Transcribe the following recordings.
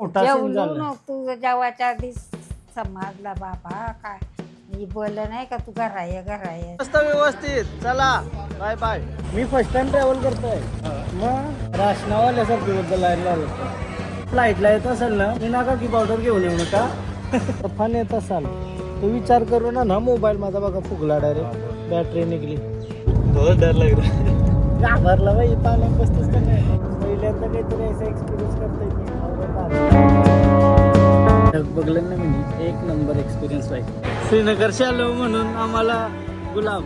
मोठा सीन जेवलो झाला. ना तू जेवायच्या आधी समजला बाबा काय? मी बोललं नाही का तू घराय घराय मस्त व्यवस्थित. चला. Bye bye. मी फर्स्ट टाइम ट्रॅव्हल करतोय. मग राशनावाल्यासारखी बद्दल लाईन लावलं. फ्लाईटला येत असेल ना मी नका की पावडर घेऊन येऊ नका. फन येत असाल तू विचार करू ना ना मोबाईल माझा बघा फुगला डायरेक्ट बॅटरी निघली. बहुत डर लग रहा है घाबरला बाई पाण्यात बसतोच का नाही? पहिल्यांदा काहीतरी असा एक्सपिरियन्स करता येते बघलं ना मी. एक नंबर एक्सपिरियन्स आहे श्रीनगरशी आलो म्हणून आम्हाला गुलाब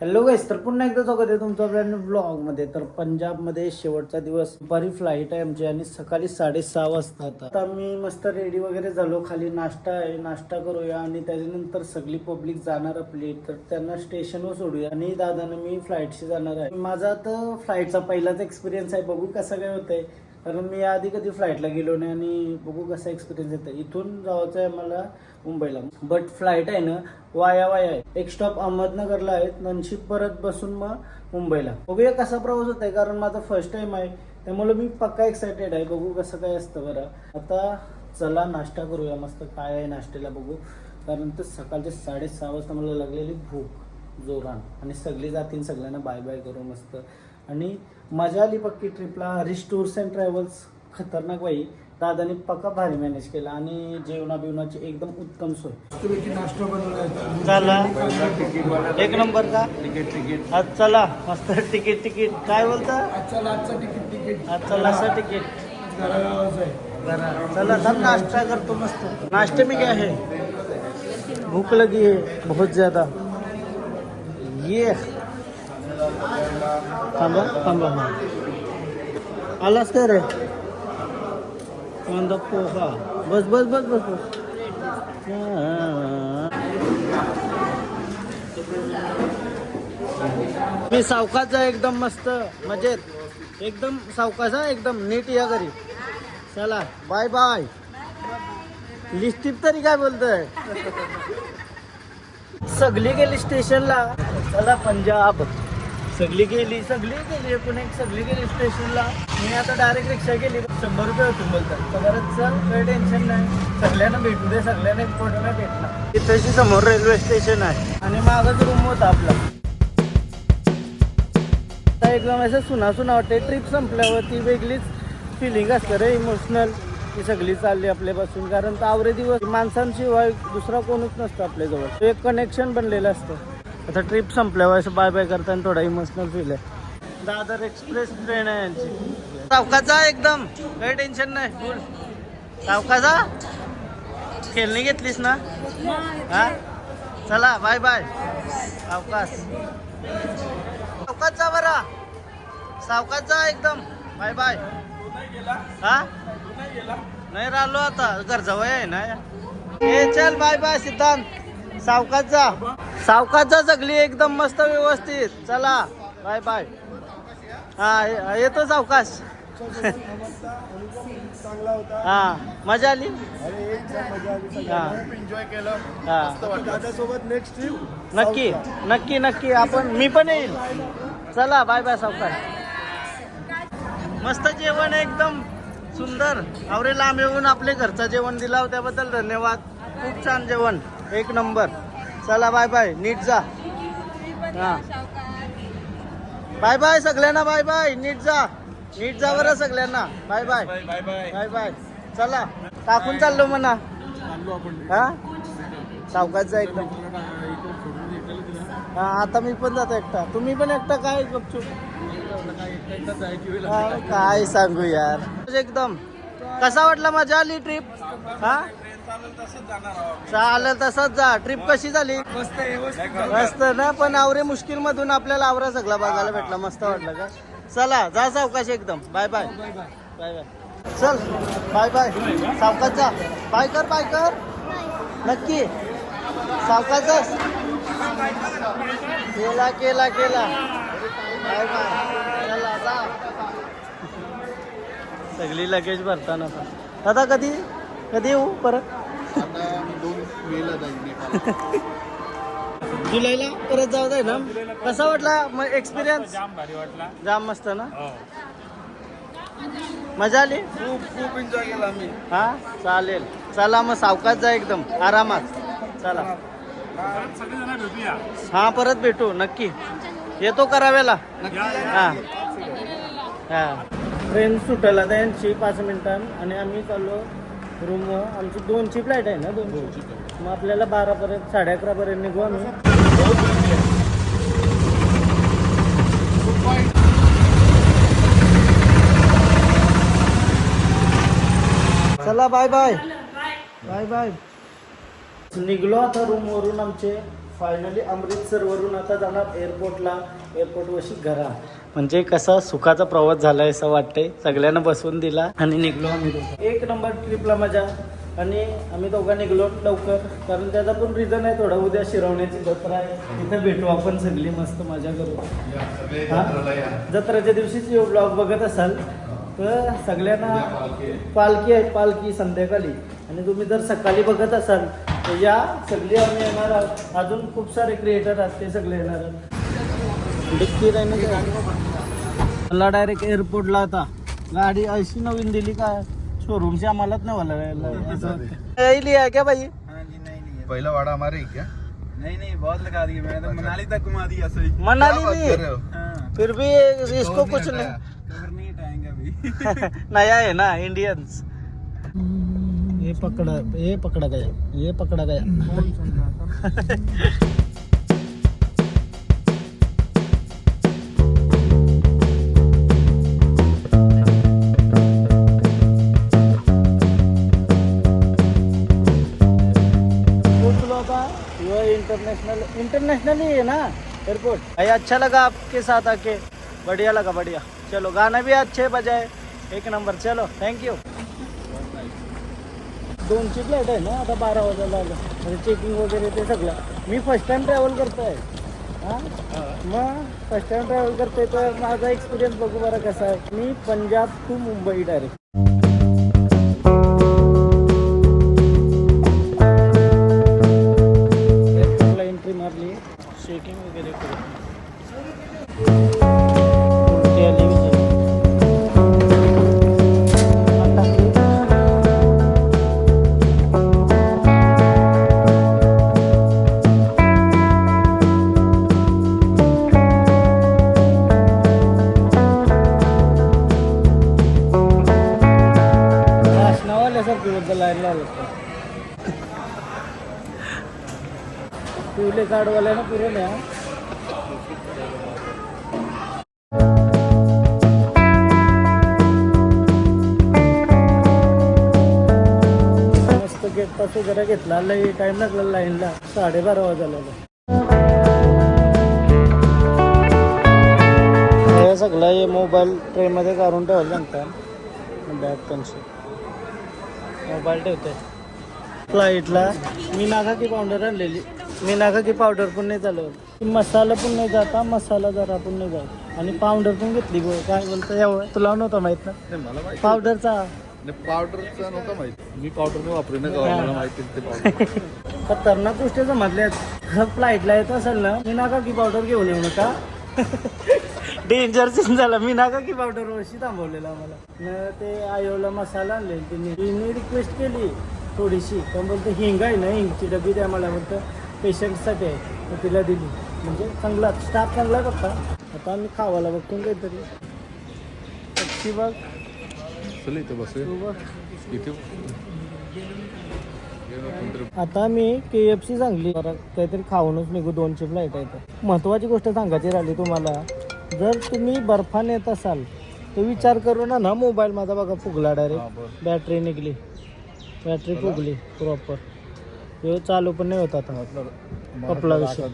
हॅलो गाईस तर पुन्हा एकदा स्वागत आहे तुमचं ब्रँड ब्लॉगमध्ये तर पंजाबमध्ये शेवटचा दिवस. दुपारी फ्लाईट आहे आमची आणि सकाळी साडेसहा वाजता आता. मी मस्त रेडी वगैरे झालो. खाली नाश्ता आहे. नाश्ता करूया आणि त्याच्यानंतर सगळी पब्लिक जाणार आपली. तर त्यांना स्टेशनवर सोडूया. आणि दादानं मी फ्लाईटशी जाणार आहे. माझा आता फ्लाईटचा पहिलाच एक्सपिरियन्स आहे. बघू कसं काय होतंय. कारण मी आधी कधी फ्लाईटला गेलो नाही आणि बघू कसा एक्सपिरियन्स येतो इथून जायचं आहे मला मुंबईला. बट फ्लाईट आहे ना वाया वाया आहे. एक स्टॉप अहमदनगरला आहे नंशी परत बसून मग मुंबईला. बघूया कसा प्रवास होत आहे कारण माझा फर्स्ट टाइम आहे. त्यामुळे मी पक्का एक्सायटेड आहे. बघू कसं काय असतं बरं. आता चला नाश्ता करूया मस्त. काय आहे नाश्त्याला बघू. कारण तर सकाळचे साडेसहा वाजता मला लागलेली भूक जोरान. आणि सगळी जातील सगळ्यांना बाय बाय करू मस्त. आणि मजा आली पक्की ट्रिपला हरीश टूर्स अँड ट्रॅव्हल्स खतरनाक बाई. दादाने पक्का भारी मॅनेज केला आणि जेवणा बिवणाची एकदम उत्तम सोय. चला. एक नंबर का टिकट टिकट आज चला. मस्त तिकीट तिकीट काय बोलता? तिकीट तिकीट आज चला असं तिकीट आहे. चला सब नाश्ता करतो मस्त. नाश्ते में क्या है भूख लगी है बहुत ज्यादा. ये. थांबा थांबा हा. आलास काय रे? कांदा पोहा. बस बस बस बस बस. मी सावकाचा एकदम मस्त मजेत. एकदम सावकाचा एकदम नीट या घरी. चला बाय बाय लिस्टिप तरी काय बोलतोय? सगळी गेली स्टेशनला. चला पंजाब. सगळी गेली सगळी गेली एकूण एक सगळी गेली स्टेशनला. मी आता डायरेक्ट रिक्षा गेली. शंभर रुपये होतील बोलतात. बरंच चल काही टेन्शन नाही. सगळ्यांना भेटू दे सगळ्यांना एक फोटो नाही भेटला तिथेशी समोर रेल्वे स्टेशन आहे. आणि मागच रूम होता आपला. एकदम असं सुना सुना वाटते ट्रिप संपल्यावरती वेगळीच फिलिंग असतं रे इमोशनल ती सगळी चालली आपल्यापासून. कारण आवरे दिवस माणसांशिवाय दुसरा कोणच नसतं आपल्याजवळ. एक कनेक्शन बनलेलं असतं. आता ट्रिप संपल्यावर असं बाय बाय करताना थोडा इमोशनल फील आहे. दादर एक्सप्रेस ट्रेन आहे यांची. सावकाचा एकदम. काही टेन्शन नाही. फुल सावकाचा खेळणी घेतलीस ना? हा? चला बाय बाय सावकाश. सावकाश जा बरा. सावकाश जा एकदम. बाय बाय हा? नाही राहिलो आता. घर जवळ आहे ना. ए चल बाय बाय सिद्धांत. सावकाश जा. सावकाश जा सगळी एकदम मस्त व्यवस्थित. चला बाय बाय हा येतो सावकाश. हा मजा आली? आणि नेक्स्ट नक्की नक्की नक्की. आपण मी पण येईल. चला बाय बाय सावकाश. मस्त जेवण एकदम सुंदर. आवरे लांब येऊन आपले घरचं जेवण दिला त्याबद्दल धन्यवाद. खूप छान जेवण. एक नंबर. चला बाय बाय नीट जा. हा. बाय बाय सगळ्यांना बाय बाय नीट जा. नीट जा बरं सगळ्यांना. बाय बाय बाय बाय चला. टाकून चाललो म्हणा. हा? सावकाश जा एकदम हा आता मी पण जातो एकटा. तुम्ही पण एकटा काय गपचूप? काय सांगू यार. एकदम. कसा वाटला मजा आली ट्रिप हा? चालेल तसंच जा. ट्रिप कशी झाली? मस्त ना पण आवरे मुश्किल मधून आपल्याला आवरा सगळा बघायला भेटला. मस्त वाटलं का? चला जा सावकाश एकदम. बाय बाय बाय बाय चल बाय बाय सावकाश जा. बाय कर बाय कर. नक्की. सावकाश जा. केला केला केला. बाय बाय चला जा. सगळी लगेज भरताना आता कधी? कधी येऊ परत? जुलैला परत जाऊ दे ना. कसा वाटला एक्सपिरियन्स जाम भारी वाटला. जाम मस्त ना? हो. मजा आली? खूप खूप एन्जॉय केला आम्ही. हा? चालेल. चला मग सावकाश जा एकदम. आरामात. चला. हा परत भेटू. नक्की. येतो कराव्याला हा. हा. ट्रेन सुटायला त्यांची पाच मिनिटां आणि आम्ही चाललो रूम आमची दोनची फ्लाईट आहे ना दोन मग आपल्याला बारापर्यंत साडे अकरापर्यंत निघू आम्ही. चला बाय बाय बाय बाय निघलो आता रूमवरून आमचे. फायनली अमृतसरवरून आता जाणार एअरपोर्टला एअरपोर्ट वशी घरा. म्हणजे कसा सुखाचा प्रवास झालाय असं वाटतंय. सगळ्यांना बसवून दिला आणि निघलो आम्ही. एक नंबर ट्रिपला मजा आणि आम्ही दोघं निघलो लवकर. कारण त्याचा पण रिझन आहे थोडा. उद्या शिरवण्याची जत्रा आहे. तिथे भेटू आपण सगळी मस्त मजा करू. हा? जत्राच्या दिवशीच ब्लॉग बघत असाल तर सगळ्यांना पालखी आहे. पालखी संध्याकाळी. आणि तुम्ही जर सकाळी बघत असाल तर या सगळी आम्ही येणार आहोत. अजून खूप सारे क्रिएटर आहेत ते सगळे येणार आहेत. डिक्की राहील मला डायरेक्ट एअरपोर्टला आता. गाडी अशी नवीन दिली का शोरूमची आम्हालाच नाही मला क्या भाई हाँ जी नहीं नहीं. पहिला वाडा हमारे ही क्या? नहीं नहीं बहुत लगा दिए मैंने तो. मनाली तक घुमा दिया सही मनाली नहीं. हो? फिर भी इसको कुछ। नहीं. कवर नहीं हटाएंगे अभी. नया है ना इंडियंस ये पकड़ा ये पकड़ा गया ये पकड़ा गया। इंटरनेशनल इंटरनेशनल ही है ना एयरपोर्ट भाई अच्छा लगा आपके साथ आके। बढ़िया लगा बढ़िया। चलो गाना भी अच्छे बजाए। एक नंबर चलो थैंक यू दोनची फ्लाईट आहे ना आता बारा वाजायला आलं म्हणजे चेकिंग वगैरे ते सगळं. मी फ़र्स्ट टाइम ट्रॅव्हल करतोय. हाँ? मग फ़र्स्ट टाइम ट्रॅव्हल करतोय तर माझा एक्सपिरियन्स बघू बरं कसा आहे. मी पंजाब टू मुंबई डायरेक्ट कार्डवाल्यानं पुरे न्या. मस्त गेट पास वगैरे घेतला. लई टाइम लागला लाईनला साडेबारा वाजायला हे सगळं हे मोबाईल ट्रेमध्ये काढून ठेवायला सांगतात. बॅग त्यांची. मोबाईल ठेवते फ्लाईटला मी नागा की पावडर आणलेली. मी नागा की पावडर पण नाही चालवत. मसाला पण नाही जाता मसाला जरा पण नाही जात. आणि पावडर पण घेतली गो काय बोलतं एवढं तुला नव्हतं माहीत ना? नाही, मला माहिती पावडरचा पावडरचा नव्हता माहिती. मी पावडर नाही वापरू नका. मला माहिती आहे ते पावडर खतरनाक गोष्टी फ्लाईटला येत असेल ना मी नाका की पावडर घेऊन येऊ नका. डेंजर सीन झाला. मी नाका की पावडर वर्षी थांबवलेला आम्हाला. न ते आयोला मसाला आणले तिने. तिने रिक्वेस्ट केली थोडीशी. पण बोलते हिंग आहे ना हिंगची डबी द्या मला म्हणतं. पेशंटसाठी आहे मग तिला दिली. म्हणजे चांगला स्टाफ चांगला करता. आता आम्ही खावायला बघतो काहीतरी. पक्षी बघ. चल इथे बसूया. तू बघ. इथे आता मी के एफ सी सांगली. काहीतरी खाऊनच निघू. दोनशे फ्लाईट आहेत महत्वाची गोष्ट सांगायची राहिली तुम्हाला. जर तुम्ही बर्फाने येत असाल तर विचार करू ना ना मोबाईल माझा बघा फुगला डायरेक्ट. बॅटरी निघली. बॅटरी फुगली प्रॉपर हे चालू पण नाही होत आता. कपला विषय.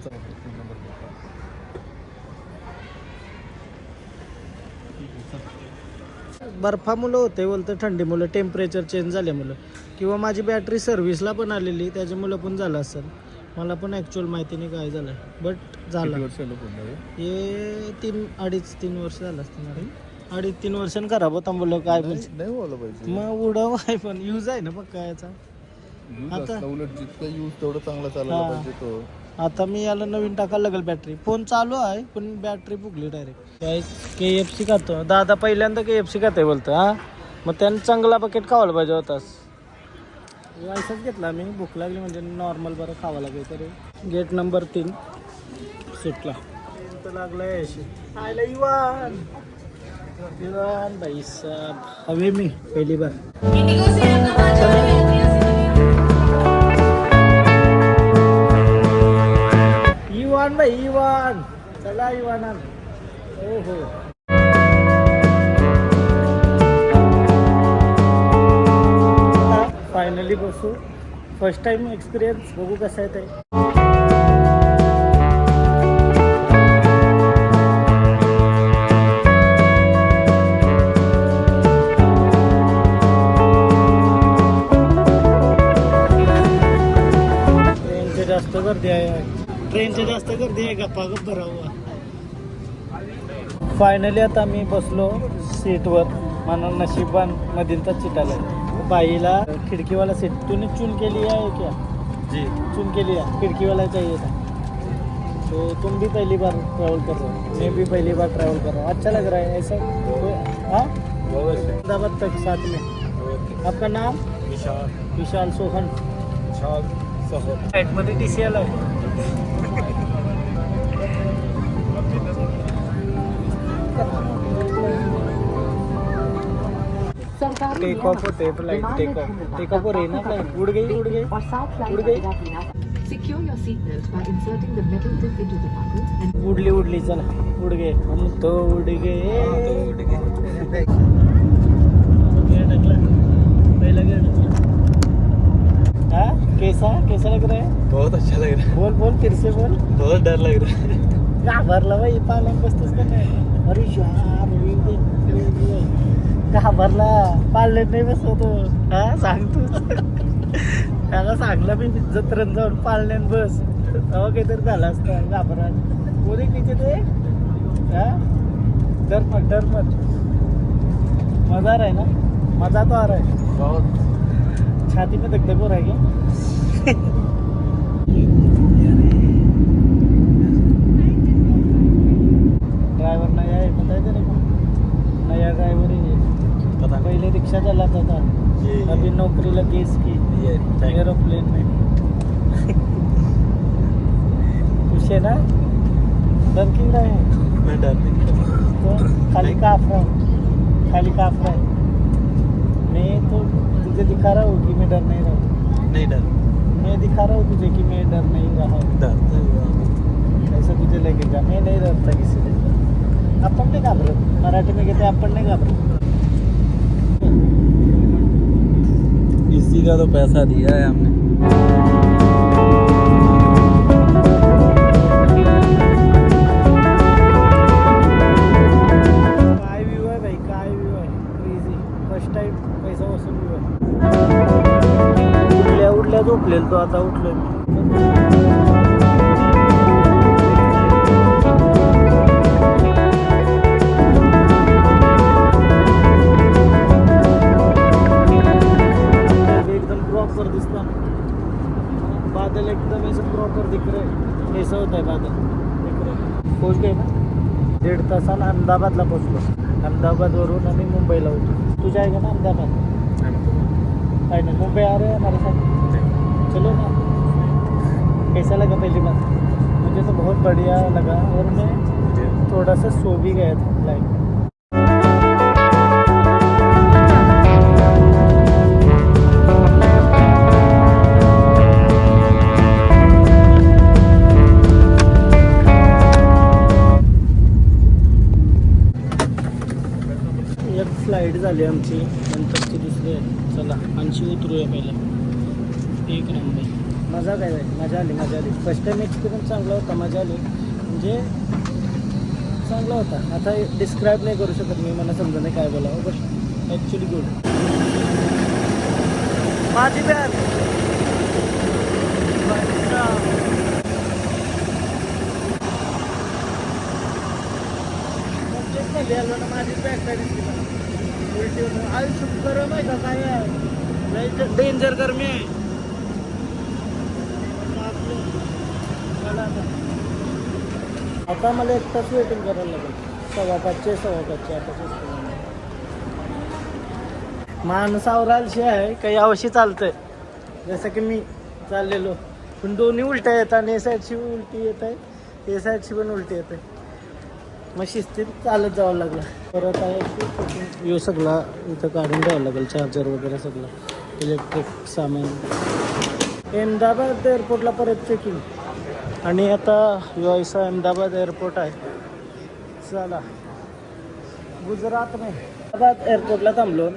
बर्फामुळं होते बोलतं थंडीमुळं टेम्परेचर चेंज झाल्यामुळं. किंवा माझी बॅटरी सर्व्हिसला पण आलेली त्याच्यामुळं पण झालं असेल. मला पण ॲक्च्युअल माहिती नाही काय झालं. बट झालं हे? तीन अडीच तीन वर्ष झालं असतील अरे अडीच तीन वर्षांनी खराब होता मुलं काय पाहिजे. मग उडव आहे पण यूज आहे ना पक्का याचा. आता- असला उलट जितकं यूज तेवढं चांगला चालायला. पाहिजे तो. आता मी याला नवीन टाकायला लागेल बॅटरी फोन चालू आहे पण बॅटरी फुगली डायरेक्ट के एफ सी खातो. दादा पहिल्यांदा के एफ सी खाते बोलतो हा? मग त्यानं चांगला बकेट खावायला पाहिजे होतास. वायसाच घेतला मी. भूक लागली म्हणजे नॉर्मल बरं खावं लागेल तरी. गेट नंबर तीन. सुटला लागला याशी आयला इवान. इवान भाई साहब. हवे मी पहिली बार. इवान इवान चला इवान हो हो. फायनली बसू. फर्स्ट टाइम एक्सपिरियन्स बघू कसं आहे ते. जास्त गर्दी आहे. ट्रेनचे जास्त गर्दी आहे गप्पा गप्प राहू फायनली आता मी बसलो सीटवर मला नशिबान मधील तर सीट आलं बाईला खिडकीवाला सीट तूने चुन केली है क्या? जी. चुन के लिया खिड़की वाला चाहिए था. तो तुम भी पहली बार ट्रैवल कर रहे हो. मैं भी पहली बार ट्रैवल कर रहा हूँ. अच्छा लग रहा है ऐसा तो- हाँ? अहमदाबाद तक साथ में. आपका नाम? विशाल. विशाल सोहन. विशाल फ्लाईटमध्ये टी सी आला टेक ऑफ होते flight take off take off हो रही ना फ्लाईट उड़ गई उड़ गई और उड़ गई उडली उडली चला। उड़ गए। हम तो उड़ गए। हाँ? कैसा? कैसा लग रहा है? बहुत अच्छा लग रहा बोल बोल फिर से बोल। है बहुत डर लग रहा है। घाबरला बाई पालन का नाही अरे यार ते- घाबरला. पाळण्यात नाही बसवतो हा सांग तू. त्याला सांगलं मी जत्रेत जाऊन पाळण्यात बस. तेव्हा काहीतरी झालं असतं घाबरा कोणी तिथे ते? हा? डर मत डर मत मजा आ रहा है ना? मजा तो आ रहा है. बहुत छाती में धक धक हो रहा है क्या रिक्शा चलाता था अभी नौकरी लगी इसकी। एरोप्लेन में। खुश है ना? डर क्यों रहा है? मैं डर नहीं तो खाली काफ रहा हूँ। खाली काफ रहा है। मैं तो तुझे दिखा रहा हूँ कि मैं डर नहीं रहा। हूँ नहीं डर। मैं दिखा रहा हूँ तुझे कि मैं डर नहीं रहा। हूँ। डर ऐसा तुझे जा मैं नहीं डरता किसी से। आपण नाही घाबरत मराठी में कहते आपण नाही घाबरत इसी का तो पैसा दिया है हमने। काय व्ह्यू आहे भाई काय व्ह्यू आहे क्रेझी फर्स्ट टाइम पैसा वसूल व्ह्यू आहे उठल्या उठल्या झोपलेलो तो आता उठलोय मी दीड तासानं अहमदाबादला पोचलो. अहमदाबादवरून आम्ही मुंबईला होतो. तुझा आहे का ना अहमदाबाद? काय नाही मुंबई आ रहे हमारे साथ चलो ना. कैसा लगा पहली बार मुझे म्हणजे तो बहुत बढ़िया लगा. और मैं थोड़ा सा सो भी गया था फ्लाइट झाली आमची. नंतरची दुसरी आहे. चला आणशी उतरूया पहिला. एक नंबर. मजा काय आहे मजा आली मजा आली. फर्स्ट टाइम एक्सपिरियन्स चांगला होता मजा आली. म्हणजे चांगला होता. आता डिस्क्राईब नाही करू शकत मी मला समजा नाही काय बोलावं बट ॲक्च्युली गुड माझी बॅगमध्ये माझी बॅग काय दिसली मला उलटी होऊन आई का काय डेंजर गरमी आहे. आता. मला एक तास वेटिंग करायला लागेल. सव्वा पाचशे सव्वा पाचशे आता माणूस आवरालशी आहे काही यावर्षी चालतंय. जसं की मी चाललेलो. पण दोन्ही उलट्या येतात आणि ए साईडची उलटी येत आहे. ए साईडशी पण उलटी येत आहे. मग शिस्तीत चालत जावं लागलं. परत आहे यो सगळा इथं काढून द्यावं लागेल चार्जर वगैरे सगळं इलेक्ट्रिक सामान. अहमदाबाद एअरपोर्टला परत चेकिंग आणि आता यो अहमदाबाद एअरपोर्ट आहे. चला. गुजरात नाही अहमदाबाद एअरपोर्टला थांबलो.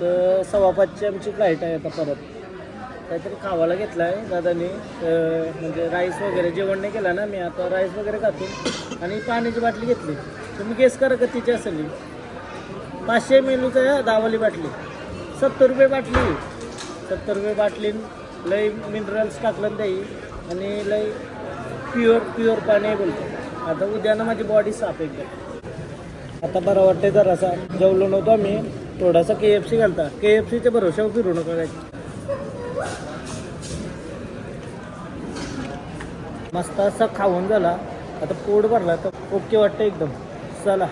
तर सव्वा पाचची आमची फ्लाईट आहे आता परत. काहीतरी खावायला घेतला आहे दादाने म्हणजे राईस वगैरे जेवण नाही केलं ना मी आता राईस वगैरे खातो. आणि पाण्याची बाटली घेतली. तुम्ही गेस करा का तिची असेल? पाचशे मेलूचं आहे दावाली बाटली. सत्तर रुपये बाटली. सत्तर रुपये बाटली लई मिनरल्स टाकलं त्याही. आणि लई प्युअर प्युअर पाणी आहे बोलतो. आता उद्यानं माझी बॉडी साफ एकदम. आता बरं वाटतंय जरासा. जेवलो नव्हतो आम्ही. थोडासा के एफ सी घालता. के एफ सीच्या भरोशावर फिरू नका काय मस्त असा खाऊन झाला. आता पोट भरला तर ओके वाटतं एकदम. चला.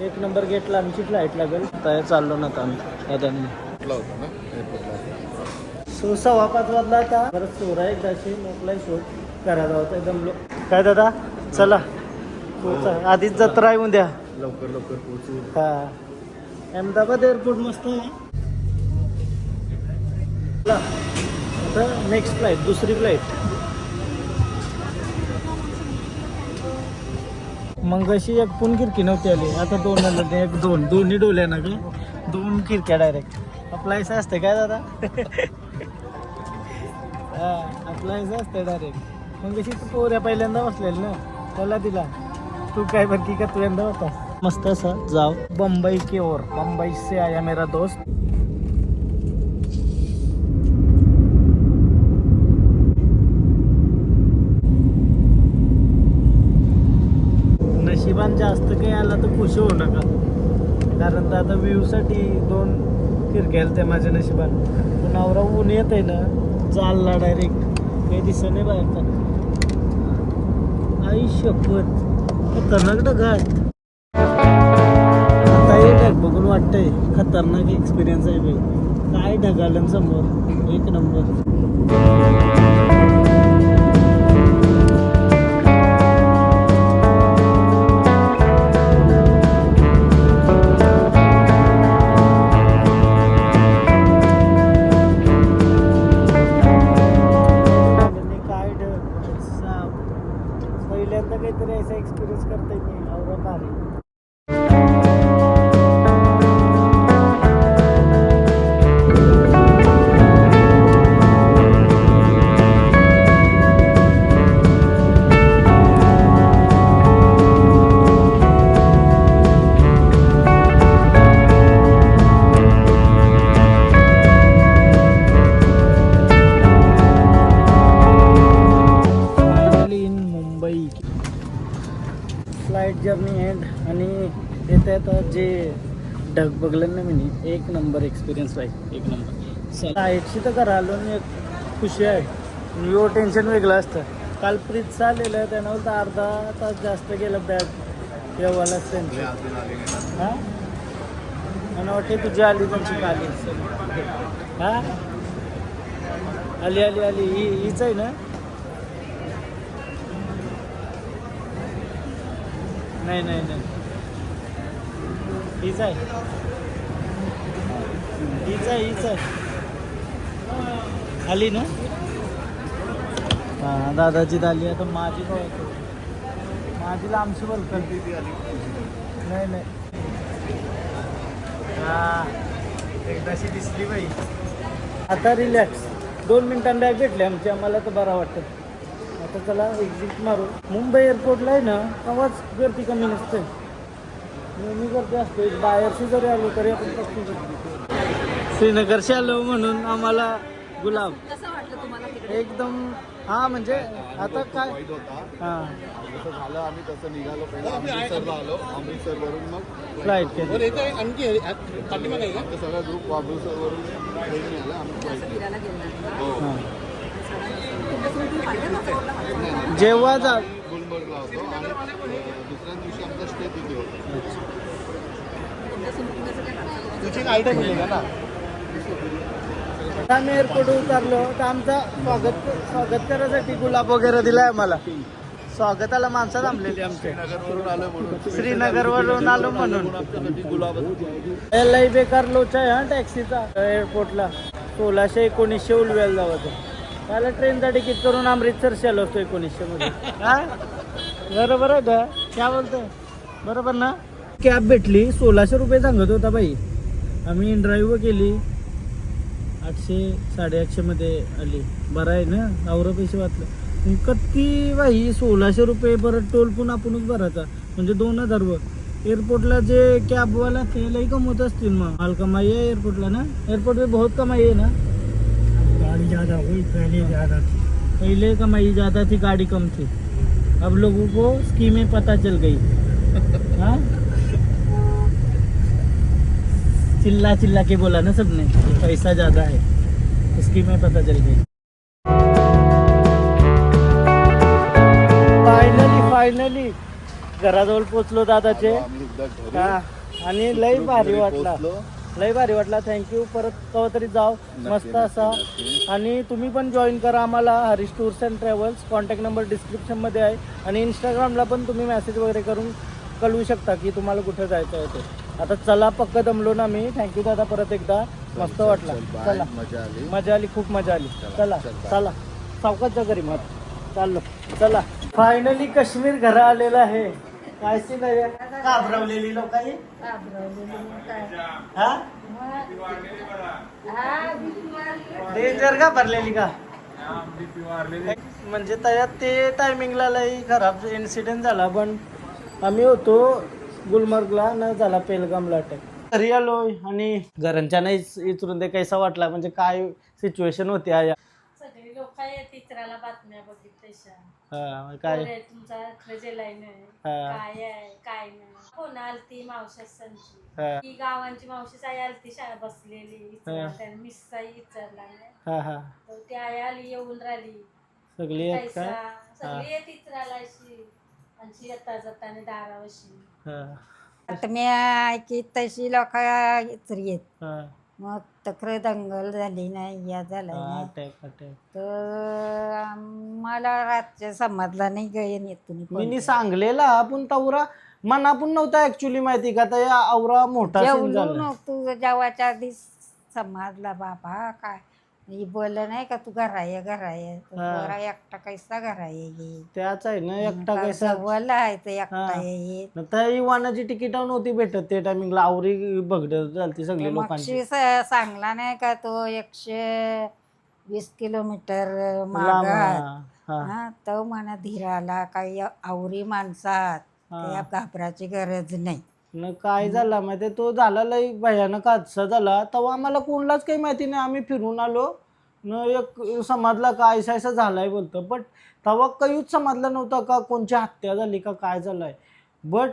एक नंबर गेटला आमची फ्लाईट लागेल. आता चाललो ना आता आम्ही. दादानी कुठला होता ना? एअरपोर्टला सो सव्वा पाच वाजला आता. परत सोरा एकदाशी मोकलाय शोध. करायला होता दमलो काय दादा? चला. पोचा आधीच जत्रा आहे उद्या. लवकर लवकर पोहोचू. हा. अहमदाबाद एअरपोर्ट मस्त आहे. आता नेक्स्ट फ्लाईट दुसरी फ्लाईट मग अशी एक पण खिडकी नव्हती आली. आता दोन आलं ते एक दोन. दोन्ही डोल्या ना का दोन खिडक्या डायरेक्ट आपला असते काय दादा? हा अप्लायचं असते डायरेक्ट मग अशी तू पोऱ्या पहिल्यांदा बसलेली ना? त्याला दिला. तू काय बरकी का तू यंदा होता? मस्त असा जाव. बंबई की ओर. बंबई से आया मेरा दोस्त. जास्त काही आला तर खुश होऊ नका. कारण तर आता व्ह्यूसाठी दोन खिडक्या त्या माझ्या नशिबात. पण नवरा ऊन येत आहे ना चालला डायरेक्ट काही दिसत नाही बाहेर आई शपथ. खतरनाक ढगात आता हे ढग बघून वाटतंय खतरनाक एक्सपिरियन्स आहे बाई. काय ढगालन समोर? एक नंबर एक्सपिरियन्स आहे एक नंबर. फ्लाईटची तर करा आणि एक खुशी आहे. यो टेन्शन वेगळं असतं. काल प्रीतचा आलेलं आहे त्यानं बोलतं अर्धा तास जास्त गेलं बॅग येवालाच त्यांचं हां? मला वाटते तुझी आली त्यांची आली हां? आली आली आली. ही हीच आहे ना? नाही नाही नाही. हीच आहे. हीच आहे हीच आहे. आली ना? हां दादाची आली. आता माझी काय माझी लांबशी बोलतो नाही नाही. हां. एकदाशी दिसली बाई. आता रिलॅक्स दोन मिनिटांनी बॅग भेटले आमची. आम्हाला तर बरं वाटतं. आता चला एक्झिट मारू. मुंबई एअरपोर्टला आहे ना तेव्हाच गर्दी कमी नसते नेहमी गर्दी असते. बाहेरशी जरी आलो तरी आपण पक्षी श्रीनगरशी आलो म्हणून आम्हाला गुलाब. एकदम हा म्हणजे आता काय? वाईट होता. हां. जसं झालं आम्ही तसं निघालो पहिला. अमृतसरला आलो. अमृतसर वरून मग फ्लाईट केली. आमचा सगळा ग्रुप अमृतसर वरून ट्रेनने आला. आम्ही flight ने. हां. जेव्हा जा आम्ही गुलमर्गला होतो आणि अं, दुसऱ्या दिवशी आमचा स्टे तिथे होता. तुझी आयडिया मिळेल ना? आम्ही एअरपोर्ट उतरलो तर आमचा स्वागत स्वागत करायसाठी गुलाब वगैरे दिलाय आम्हाला. स्वागताला माणसं थांबलेली आमचे. श्रीनगर वरून आलो म्हणून. लई बेकार लोचा आहे हा टॅक्सीचा एअरपोर्टला सोळाशे एकोणीसशे उलवेल जावं त्याला ट्रेनचा तिकीट करून अमृतसर आलो असतो एकोणीसशे मध्ये हा? बरोबर आहे का? काय बोलतोय? बरोबर ना? कॅब भेटली. सोळाशे रुपये सांगत होता बाई. आम्ही ड्राईव्ह केली आठशे साडेआठशे मध्ये आली. बरं आहे ना? आवरं पैसे वाचलं. कत्ती बाई सोळाशे रुपये परत टोल पण आपणच भरायचा. म्हणजे दोन हजार व एअरपोर्टला जे कॅबवाला ते लई कमवत असतील मग. माल कमाई है एयरपोर्टला ना? एयरपोर्ट पे बहुत कमाई है ना? गाड़ी ज़्यादा हुई पहले ज़्यादा थी पहले कमाई ज़्यादा थी गाड़ी कम थी अब लोगों को स्कीमें पता चल गई. हाँ? चिल्ला चिल्ला के बोला ना सबने पैसा ज़्यादा है स्कीमें पता चल गई। फायनली फायनली घराजवळ पोचलो दादाचे. हा आणि लई भारी वाटला. लई भारी वाटला. थँक्यू परत कवा तरी जाव. मस्त असा. आणि तुम्ही पण जॉईन करा आम्हाला. Harish tours and travels. Contact number डिस्क्रिप्शनमध्ये आहे. आणि इंस्टाग्रामला पण तुम्ही मेसेज वगैरे करून कळवू शकता की तुम्हाला कुठे जायचं आहे ते. आता चला पक्क दमलो ना मी. थँक्यू दादा परत एकदा. मस्त वाटला. चल, मजा आली. मजा आली खूप मजा आली. चला चल, सावकाशच्या घरी मग. चाललो. चला. फायनली काश्मीर घरा आलेलं आहे. काय सीन आहे? घाबरवलेली लोकांनी? हा? डेंजर का भरलेली का? म्हणजे त्याच्यात ते टायमिंगला लई खराब इन्सिडेंट झाला पण आम्ही होतो गुलमर्गला न झाला पेलगामला अटॅक. घरी आलो आणि घरांच्या नाही विचारून ते कैसा वाटला? म्हणजे काय सिच्युएशन होती या सगळी लोक आहेत बातम्या हा, काय? तुमचा लाईन आहे हा. काय आहे काय नाही. आलती संची हा. ही गावांची मावशी आई आलती शाळा बसलेली विचारला त्याने मिस आई विचारला नाही. हा हा. तर ती आई आली येऊन राहिली. सगळी आहेत कैसा काय सगळी येत चित्राला अशी. आणि येता जाताना दारावशी आता मी ऐकी तशी लोक येत मग तक्र दंगल झाली नाही या झालं नाही. तर मला रातच्या समजला नाही गयन येत तुम्ही मी सांगलेला पण तवरा मना पण नव्हता ऍक्च्युली माहिती का? तर या आवरा मोठा scene जेवलो झाला. नव्हतो जेवायच्या आधी समजला बाबा काय? ही बोल नाही का तू घराय घराय. हा. बरा एकटा कैसा घराय ये त्याच आहे ना एकटा कैसा? जवळ आहे तर एकटा हा. ये त्या इवानाची तिकीट नव्हती भेटत ते टायमिंगला आवरी बघत झालती सगळी लोकांची. सांगला नाही का तो एकशे वीस किलोमीटर माग. हा, हा. हा तो म्हणा धीराला काही आवरी माणसात. हा. त्या घाबराची गरज नाही. न काय झाला माहिती तो झाला लई भयानक हादसा झाला. तेव्हा आम्हाला कोणालाच काही माहिती नाही. आम्ही फिरून आलो. न एक समाजला का ऐसा ऐसा झालाय बोलतो. बट तेव्हा काहीच समाजला नव्हतं का कोणची हत्या झाली का काय झालंय. बट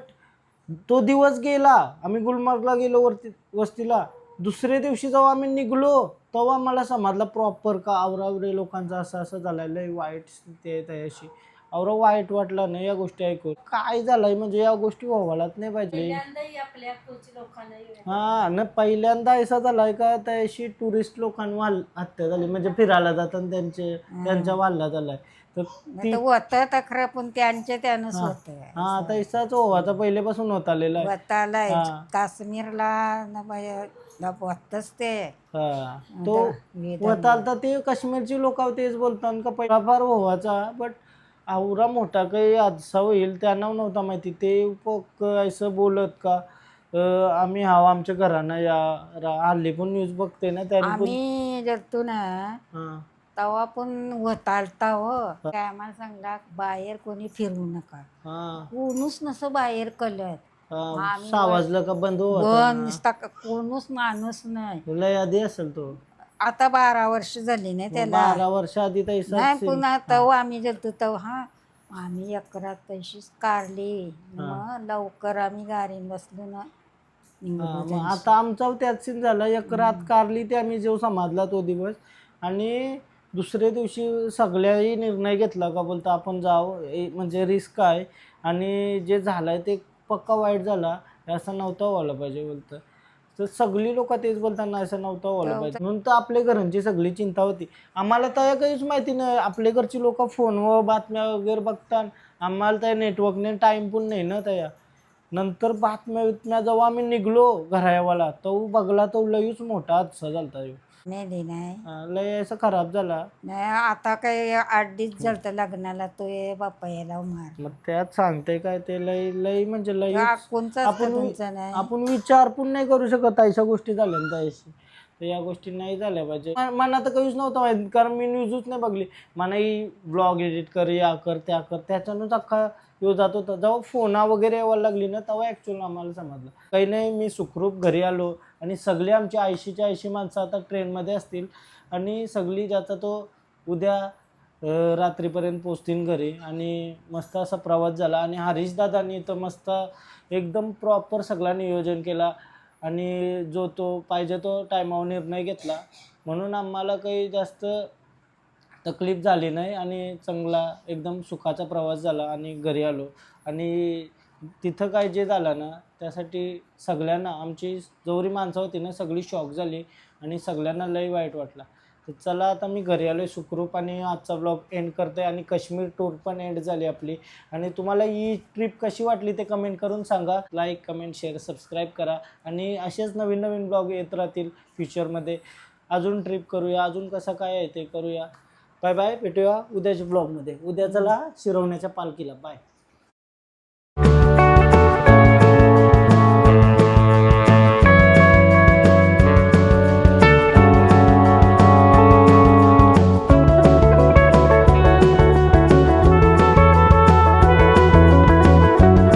तो दिवस गेला. आम्ही गुलमर्गला गेलो वरती वस्तीला. दुसऱ्या दिवशी जेव्हा आम्ही निघलो तेव्हा मला समाजला प्रॉपर का आवरावरे लोकांचं असं असं झालंय. लय वाईट स्थिती आहे त्याशी आवरा वाईट वाटलं नाही या गोष्टी ऐकून. काय झालंय म्हणजे या गोष्टी व्हायलाच नाही पाहिजे. पहिल्यांदाही आपल्या लोकांना हा न पहिल्यांदा असा झालाय का त्याशी टुरिस्ट लोकांवर हत्या झाली. म्हणजे फिरायला जातात त्यांचे त्यांच्या वाल्ला झालाय. तर नाही ती तर होतं तर खरं पण त्यांचे त्यानंच होत हा तैसाच ओवाचा पहिल्यापासून होत आलेला आहे. वताला हा. काश्मीरला न बाय- होतच ते. हा. तो. होत आलता ते काश्मीरची लोक तेच बोलतात का? पहिला फार ओवाचा बट आवरा मोठा काही हादसा होईल त्यांना नव्हता माहिती. ते पक असं बोलत का अं, आम्ही हाव आमच्या घरानं या रा- हल्ली पण न्यूज बघते ना त्याने पण आम्ही ना हा. तवा पण होतालता हो. काय आम्हाला सांगला बाहेर कोणी फिरू नका. हा. कोणूच नसं बाहेर कळत. हा, आम्ही सहा वाजलं का बंद होत नुसता कोणूच माणूस नाही. लय आधी असेल तो. आता बारा वर्ष झाली नाही त्याला. बारा वर्ष आधी नाही पुन्हा तेव्हा आम्ही गेलतो तेव्हा. हा आम्ही अकरा तशीच काढली मग लवकर आम्ही गाडीन बसलो ना. निघलो मग आता आमचा त्याच सीन झाला. एक रात कारली ते आम्ही जेव समाजला तो दिवस. आणि दुसऱ्या दिवशी सगळ्याही निर्णय घेतला का बोलतो आपण जाव ए- म्हणजे रिस्क आहे. आणि जे झालंय ते पक्का वाईट झाला हे असं नव्हतं व्हायला पाहिजे बोलतं. तर सगळी लोक तेच बोलताना असं नव्हतं व्हायला पाहिजे. म्हणून तर आपल्या घरांची सगळी चिंता होती. आम्हाला तर काहीच माहिती नाही. आपल्या घरची लोक फोनवर बातम्या वगैरे बघतात. आम्हाला त्या नेटवर्कने टाईम पण नाही ना त्या. नंतर बातम्या बितम्या जेव्हा आम्ही निघलो घरायावाला तो बघला तो लईच मोठा हादसा झालता. नाही हा, लय असं खराब झाला. नाही आता काय आठ दिवस झालं लग्नाला तो ये बाप्पा याला मार. मग त्यात सांगते काय ते लय लय म्हणजे लय कोणचा आपण तुमचं नाही. आपण विचार पण नाही करू शकत अशा गोष्टी झाल्या ना तर या गोष्टी नाही झाल्या पाहिजे. म- मला तर काहीच नव्हतं माहिती कारण मी न्यूजच नाही बघली. मला ही ब्लॉग एडिट कर या कर त्या कर त्याच्यानंच अख्खा यो जात होता. जेव्हा फोना वगैरे यायला लागली ना तेव्हा ॲक्च्युअल आम्हाला समजलं. काही नाही मी सुखरूप घरी आलो. आणि सगळी आमची ऐंशीच्या ऐंशी माणसं आता ट्रेनमध्ये असतील. आणि सगळी ज्याचा तो उद्या रात्रीपर्यंत पोचतील घरी आणि मस्त असा प्रवास झाला. आणि हरीशदादांनी तर मस्त एकदम प्रॉपर सगळा नियोजन केला. आणि जो तो पाहिजे तो टायमावर निर्णय घेतला. म्हणून आम्हाला काही जास्त तकलीफ झाली नाही आणि चांगला एकदम सुखाचा प्रवास झाला आणि घरी आलो. आणि तिथं काय जे झालं ना त्यासाठी सगळ्यांना आमची जवरी माणसं होती ना सगळी शॉक झाली आणि सगळ्यांना लई वाईट वाटला. तर चला आता मी घरी आलो सुखरूप आणि आजचा ब्लॉग एंड करते आणि काश्मीर टूर पण एंड झाली आपली. आणि तुम्हाला ही ट्रिप कशी वाटली ते कमेंट करून सांगा. लाईक कमेंट शेअर सबस्क्राईब करा आणि असेच नवीन नवीन ब्लॉग येत राहतील फ्युचरमध्ये अजून ट्रिप करूया अजून कसं काय आहे ते करूया. बाय बाय भेटूया उद्याच्या ब्लॉगमध्ये उद्या चला शिरवण्याच्या पालखीला. बाय